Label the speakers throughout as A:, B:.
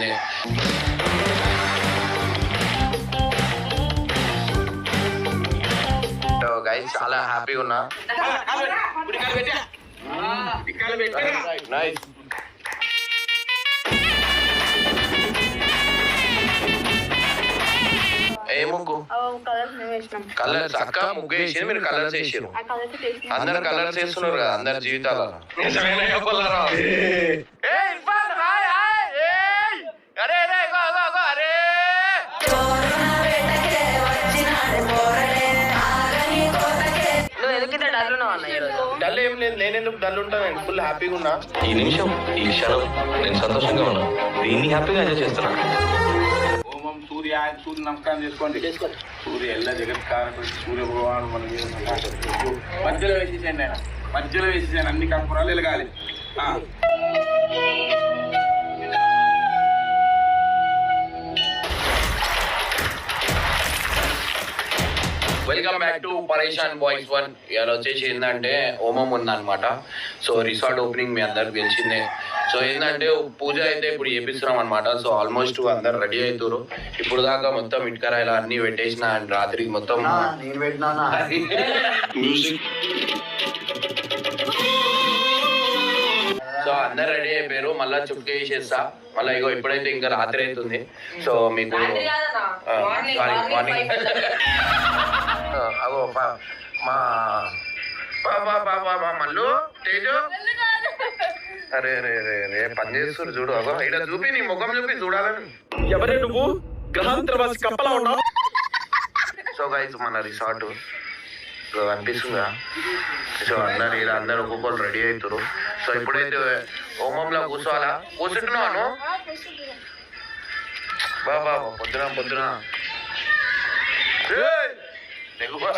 A: తెలిసిందే గైస్ చాలా హ్యాపీగా ఉన్నా. నైస్ ఏ ముగ్గు?
B: కలర్స్
A: అక్క ముగ్గు వేసి మీరు కలర్స్ వేసారు అందరు కలర్స్ వేస్తున్నారు కదా అందరి జీవితాలలో.
B: ఎందుకు ఇంత డల్ ఉన్నావు అన్న ఈరోజు?
A: డల్ ఏం లేదు నేను ఎందుకు డల్ ఉంటాను ఫుల్ హ్యాపీగా ఉన్నా.
C: ఈ నిమిషం ఈ క్షణం నేను సంతోషంగా ఉన్నా. దీన్ని హ్యాపీగా ఎంజాయ్ చేస్తున్నా.
D: ఓమం సూర్య సూర్య నమస్కారం చేసుకోండి. సూర్య ఎల్ల జగత్కారకుడు సూర్య భగవాను మన మీద నమస్కారం. మధ్యలో వేసేసాను ఆయన. మధ్యలో వేసేసాను అన్ని కర్పూరాలు వెలగాలి.
A: Welcome back to Pareshan boys one ఇవాళ వచ్చేసి ఏంటంటే హోమం ఉందన్నమాట. సో రిసార్ట్ ఓపెనింగ్ మీ అందరికి తెలిసిందే. సో ఏంటంటే పూజ అయితే ఇప్పుడు చేపిస్తున్నాం అనమాట సో ఆల్మోస్ట్ అందరు రెడీ అవుతారు ఇప్పుడు దాకా మొత్తం ఇటుకరాయిలు అన్ని పెట్టేసిన అండ్ రాత్రికి మొత్తం మ్యూజిక్. సో అందరు రెడీ అయిపోయారు. మళ్ళీ చుట్కీ వేసేస్తా మళ్ళీ ఇగో ఇప్పుడైతే ఇంకా రాత్రి అవుతుంది. సో మీకు సారీ మార్నింగ్ అగో మా మల్లు. తేజు. అరే రే రే రే పని చేస్తారు చూడు. అగో ఇక్కడ చూపి నీ ముఖం చూపి చూడాలని.
E: ఎవరే నువ్వు? గ్రహాంతరవాసి కప్పలా ఉన్నావు?
A: సో గైస్ మన రిసార్ట్. సో అనిపిస్తుందా? సో అందరు ఇలా అందరు ఒక్కొక్కరు రెడీ అవుతారు సో ఇప్పుడైతే హోమంలో కూర్చోవాలా? కూర్చుంటున్నాను బాబా పొద్దున పొద్దున. ఏయ్! దిగుబా.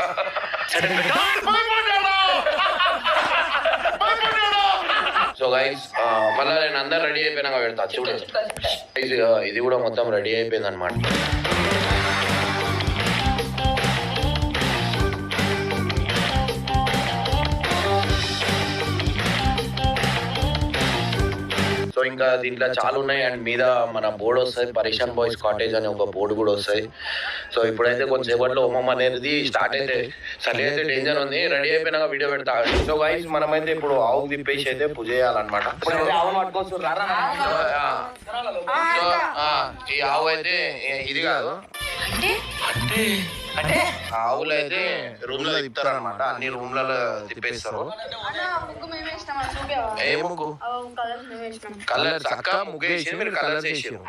A: సో గైస్ మళ్ళీ నేను అందరు రెడీ అయిపోయినాక పెడతా చూడు Guys, ఆ, ఇది కూడా మొత్తం రెడీ అయిపోయింది అనమాట ఇంకా దీంట్లో చాలా ఉన్నాయి. అండ్ మీద మన బోర్డు వస్తుంది పరేషాన్ బాయ్స్ కాటేజ్ అనే ఒక బోర్డు కూడా వస్తుంది. సో ఇప్పుడైతే కొంచెంసేపట్లో హోమం అనేది స్టార్ట్ అయితే సరే అయితే డేంజర్ ఉంది రెడీ అయిపోయినాక వీడియో పెడతా. సో గైస్ మనమైతే ఇప్పుడు ఆవు తిప్పేసి అయితే పూజ చేయాలన్నమాట. ఈ ఆవు అయితే ఇది కాదు. ఆవులు అయితే రూమ్లో తిప్పుతారు అనమాట అన్ని రూమ్లలో తిప్పేస్తారు. ఏ ముగ్గు?
B: కలర్స్
A: అక్క ముగ్గు వేసి మీరు కలర్స్ వేసారు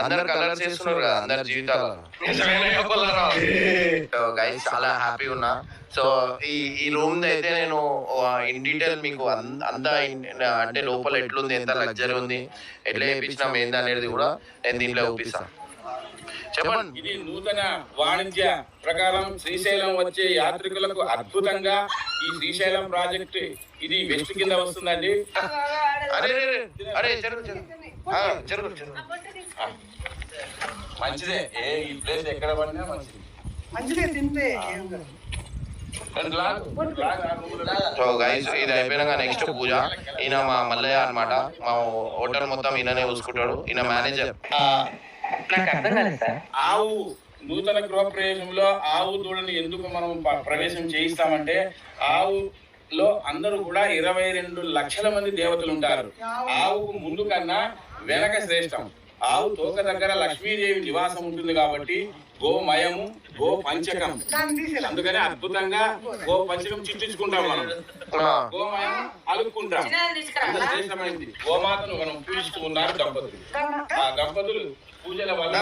A: అందరు కలర్స్ వేస్తున్నారు కదా అందరి జీవితాలలో గైస్ చాలా హ్యాపీగా ఉన్నా. సో ఈ ఈ రూమ్ అయితే నేను ఇన్ డీటెయిల్ మీకు అంతా అంటే లోపల ఎట్లుంది ఎంత లగ్జరీ ఉంది ఎట్లా వేయించినాం ఏంది అనేది కూడా నేను దీంట్లో చూపిస్తాను చెప్పండి.
D: ఇది నూతన వాణిజ్య ప్రకారం శ్రీశైలం వచ్చే యాత్రికులకు అద్భుతంగా ఈ శ్రీశైలం ప్రాజెక్ట్ ఇది వెస్ట్ కింద వస్తుందండి.
A: అరే అరే, జరుగు జరుగు జరుగు.
D: మంచిదే. ఏ ఈ ప్లేస్ ఎక్కడ పడినా మంచిది.
A: సో గైస్ ఇది అయిపోయినాక నెక్స్ట్ పూజ. ఈయన మా మల్లయ్య అన్నమాట. మా హోటల్ మొత్తం ఈయననే చూసుకుంటాడు. ఈయన మేనేజర్
D: ఆవు నూతన గృహప్రవేశంలో ఆవు దూడని ఎందుకు మనం ప్రవేశం చేయిస్తామంటే ఆవులో అందరూ కూడా ఇరవై రెండు లక్షల మంది దేవతలు ఉంటారు. ఆవుకు ముందు కన్నా వెనక శ్రేష్టం. ఆవు తోక దగ్గర లక్ష్మీదేవి నివాసం ఉంటుంది కాబట్టి గోమయము గో పంచకం అందుకని అద్భుతంగా గో పంచకం చిట్టించుకుంటాం మనం. గోమయం అలుక్కుంటాం. అంత శ్రేష్టమైనది గోమాతను మనం పూజిస్తూ ఉన్నారు దంపతులు. ఆ దంపతులు పూజల వల్ల.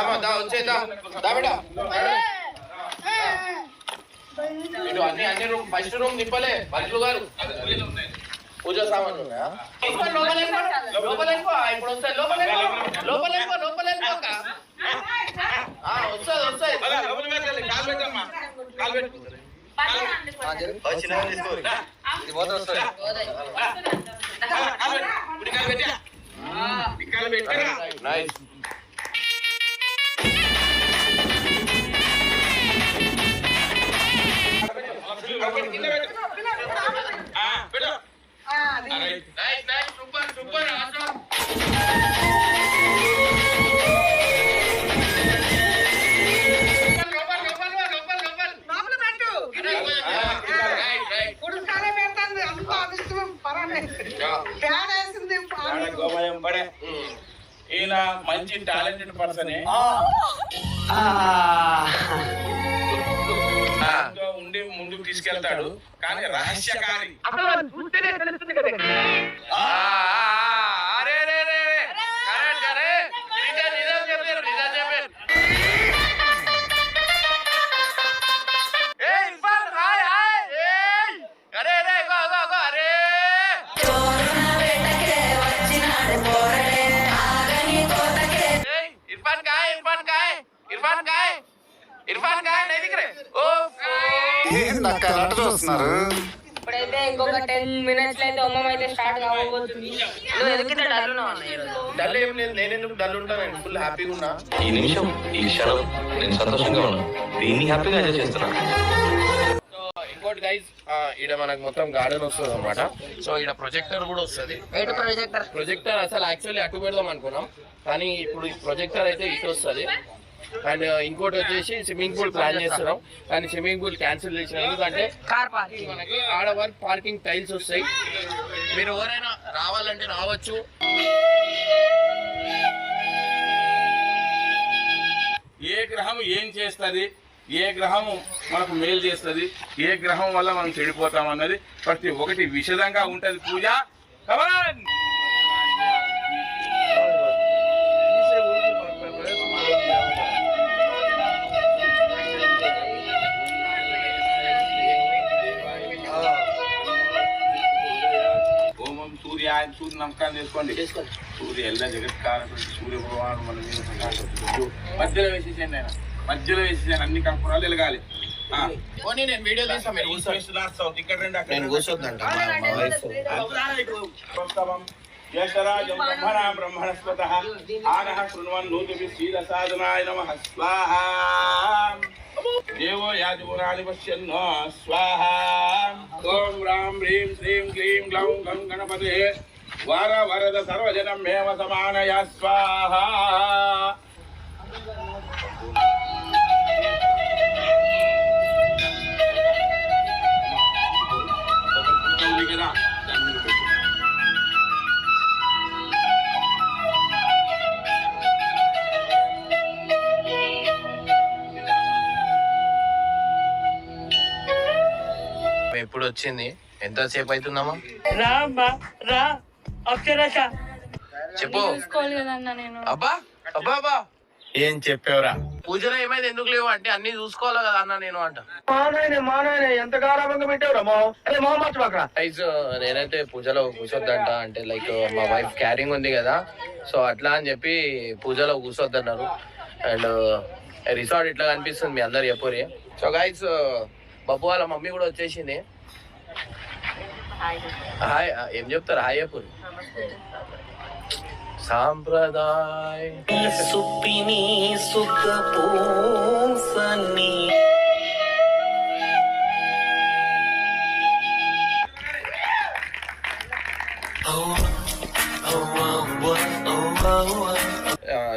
A: ఇటు అన్ని అన్ని రూమ్ ఫస్ట్ రూమ్ తిప్పలే బట్లు గారు. పూజ సామాన్లు. ఇప్పుడు వస్తాయి లోపల. లోపల లోపల వస్తాది.
D: అలా ఈయన మంచి టాలెంటెడ్ పర్సనే ముందుకు తీసుకెళ్తాడు. కానీ రహస్యకారి.
A: ఆ, ఆ, ఆ,
F: ఏందక్క చూస్తున్నారు?
B: ఇప్పుడైతే ఇంకొక టెన్ మినిట్స్ అయితే ఉమ్మం అయితే స్టార్ట్ కాబోతుంది నువ్వు ఎందుకు ఇంత డల్
A: డల్ ఏం లేదు. నేను ఎందుకు డల్ ఉంటాను ఫుల్ హ్యాపీగా ఉన్నా.
C: ఈ నిమిషం ఈ క్షణం నేను సంతోషంగా దీన్ని హ్యాపీగా ఎంజాయ్ చేస్తున్నా.
A: ఇంకోటి గైస్ ఈడ మనకు మొత్తం గార్డెన్ వస్తుంది అనమాట సో ఈడ ప్రొజెక్టర్ కూడా వస్తుంది.
B: ప్రొజెక్టర్
A: ప్రొజెక్టర్ అసలు యాక్చువల్లీ అటు పెడదాం అనుకున్నాం. కానీ ఇప్పుడు ఈ ప్రొజెక్టర్ అయితే ఇటు వస్తుంది. అండ్ ఇంకోటి వచ్చేసి స్విమ్మింగ్ పూల్ ప్లాన్ చేస్తున్నాం. కానీ స్విమ్మింగ్ పూల్ క్యాన్సిల్ చేసిన ఎందుకంటే
B: కార్ పార్కింగ్.
A: మనకి ఆడ వరకు పార్కింగ్ టైల్స్ వస్తాయి. మీరు ఎవరైనా రావాలంటే రావచ్చు.
D: ఏ గ్రహం ఏం చేస్తుంది? ఏ గ్రహము మనకు మేలు చేస్తుంది? ఏ గ్రహం వల్ల మనం చెడిపోతాం అన్నది ప్రతి ఒక్కటి విషదంగా ఉంటది పూజ. Come సూర్యాయ సూర్య నమస్కారం చేసుకోండి సూర్య ఎల్ల జగత్కారకుడు సూర్య భగవాను మన మీద మధ్యలో వేసేసాను నేను మధ్యలో వేసేసాను అన్ని కర్పూరాలు వెలగాలి.
A: నేను వీడియో తీస్తాను మీరు
D: ఇక్కడ రండి అక్కడ.
A: కూర్చోద్దంట
D: హ్రీం శ్రీం క్లీం గ్లౌం గం గణపతే. వర వరద సర్వజనం మేవ సమానయ స్వాహా.
A: ఎప్పుడు వచ్చింది ఎంతసేపు అవుతుందమ్మా?
G: రా అమ్మా రా. అక్షరశ
A: చెప్పు.
B: చూసుకోవాలి కదన్న నేను.
A: అబ్బా అబ్బా అబ్బా. ఏం చెప్పావురా? పూజలో ఏమైంది ఎందుకు లేవు అంటే అన్ని చూసుకోవాలి కదా అన్న నేను అంట.
E: మానాయన మానాయన ఎంత గారాబంగా పెట్టావురా మా? అరే మా మార్చబాకరా
A: గైస్ నేనైతే పూజలో కూర్చోద్దంట. అంటే లైక్ మా వైఫ్ క్యారింగ్ ఉంది కదా. సో అట్లా అని చెప్పి పూజలో కూర్చోద్దన్నారు అండ్ రిసార్ట్ ఇట్లా కనిపిస్తుంది మీ అందరు చెప్పరి సో గైస్ బబ్బు వాళ్ళ మమ్మీ కూడా వచ్చేసింది. హాయ్. ఏం చెప్తారు? హాయ్ చెప్పు. సాంప్రదాయ్.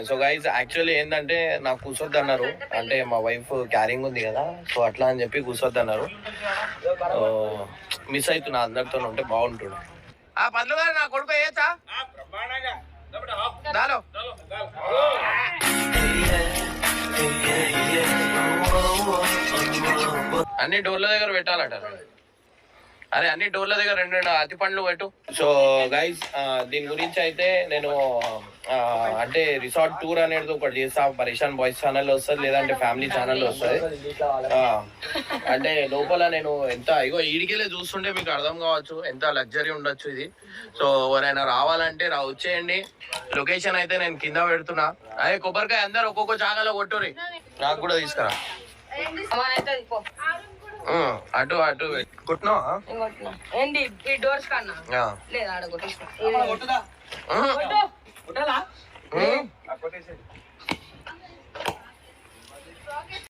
A: సో గైస్ యాక్చువల్లీ ఏంటంటే నాకు కూర్చోద్దు అన్నారు అంటే మా వైఫ్ క్యారింగ్ ఉంది కదా. సో అట్లా అని చెప్పి కూర్చోద్దు అన్నారు మిస్ అవుతున్నా అందరితో ఉంటే బాగుంటుండే. ఆ పనులు గారు నా కొడుకు. దాలో. అన్ని డోర్ల దగ్గర పెట్టాలట. అరే అన్ని డోర్ల దగ్గర రెండు రెండు అతి పండ్లు పెట్టు. సో గైస్ దీని గురించి అయితే నేను అంటే రిసార్ట్ టూర్ అనేది ఒకటి చేస్తా. పరేషాన్ బాయ్స్ ఛానల్ వస్తుంది లేదంటే ఫ్యామిలీ ఛానల్ వస్తుంది. ఆ, అంటే లోపల నేను ఎంత ఇగో ఈడికెళ్ళే చూస్తుంటే మీకు అర్థం కావచ్చు ఎంత లగ్జరీ ఉండొచ్చు ఇది. సో ఎవరైనా రావాలంటే రా వచ్చేయండి. లొకేషన్ అయితే నేను కింద పెడుతున్నా. అదే కొబ్బరికాయ అందరు ఒక్కొక్క జాగాలో కొట్టురి నాకు కూడా తీసుకురా. అటు అటు కొట్టినావా?
B: ఏంటి? ఈ డోర్స్ కన్నా
A: ఆ.
B: లేదా ఆడ